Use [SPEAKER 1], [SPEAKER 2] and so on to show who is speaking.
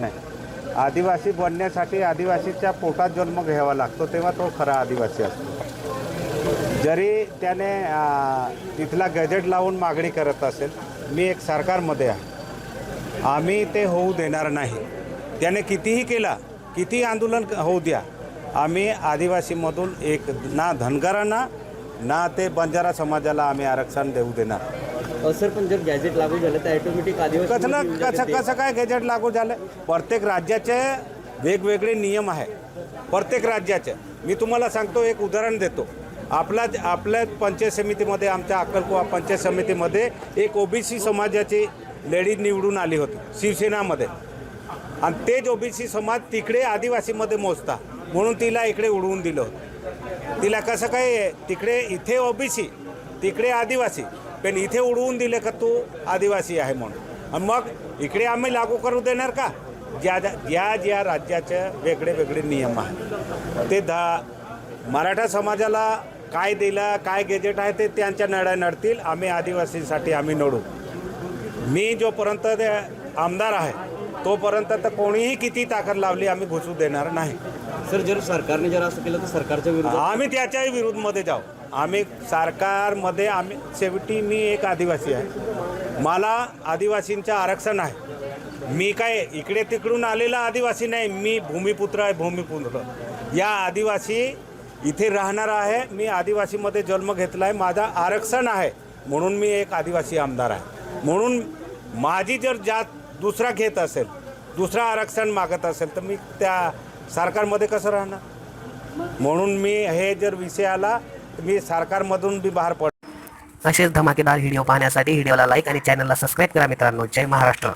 [SPEAKER 1] नाही. आदिवासी बनण्यासाठी आदिवासीच्या पोटात जन्म घ्यावा लागतो तेव्हा तो खरा आदिवासी असतो. जरी त्याने तिथला गॅजेट लावून मागणी करत असेल मी एक सरकारमध्ये आहे. आम्ही ते होऊ देणार नाही. त्याने कितीही केला किती आंदोलन होऊ द्या आम्ही आदिवासीमधून एक ना धनगरांना ना ते बंजारा समाजाला आम्ही आरक्षण देऊ देणार.
[SPEAKER 2] सर पण जर गॅजेट लागू झालं तर ऑटोमॅटिक आदिवासी
[SPEAKER 1] कसं
[SPEAKER 2] येऊन
[SPEAKER 1] कसं. कसं काय गॅजेट लागू झालं? प्रत्येक राज्याचे वेगवेगळे नियम आहे. प्रत्येक राज्याचे. मी तुम्हाला सांगतो एक उदाहरण देतो. आपला आपल्या पंचायत समितीमध्ये आमच्या अक्कलकुवा पंचायत समितीमध्ये एक ओबीसी समाजाची लेडी निवडून आली होती शिवसेनामध्ये. आणि तेच ओबीसी समाज तिकडे आदिवासीमध्ये मोजता. म्हणून तिला इकडे उडवून दिलं होतं. तिला कसं काय? तिकडे इथे ओबीसी तिकडे आदिवासी. पण इथे उडवून दिले का तू आदिवासी आहे म्हणून. आणि मग इकडे आम्ही लागू करू देणार का? ज्या ज्या- ज्या ज्या राज्याचे वेगळे वेगळे नियम आहेत. ते दा मराठा समाजाला काय दिलं काय गेजेट आहे ते त्यांच्या नड्या नडतील. आम्ही आदिवासीसाठी आम्ही नडू. मी जोपर्यंत ते आमदार आहे तोपर्यंत तर कोणीही किती ताकद लावली आम्ही घुसू देणार नाही.
[SPEAKER 2] सर जर सरकारने जर असं केलं तर सरकारच्या विरोधात
[SPEAKER 1] आम्ही त्याच्याही विरुद्धमध्ये जाऊ. आम्ही सरकारमध्ये आम्ही शेवटी मी एक आदिवासी आहे. मला आदिवासींचं आरक्षण आहे. मी काय इकडे तिकडून आलेला आदिवासी नाही. मी भूमिपुत्र आहे भूमिपुत्र. या आदिवासी इथे राहणार आहे. मी आदिवासीमध्ये जन्म घेतला आहे माझा आरक्षण आहे. म्हणून मी एक आदिवासी आमदार आहे. म्हणून माझी जर जात दुसरा घेत असेल दुसरा आरक्षण मागत असेल तर मी त्या सरकारमध्ये कसं राहणार? म्हणून मी हे जर विषय आला मी सरकारमधून बी बाहेर पड
[SPEAKER 3] असेच धमाकेदार व्हिडिओ पाहण्यासाठी व्हिडिओला लाईक आणि चॅनलला सबस्क्राईब करा मित्रांनो. जय महाराष्ट्र.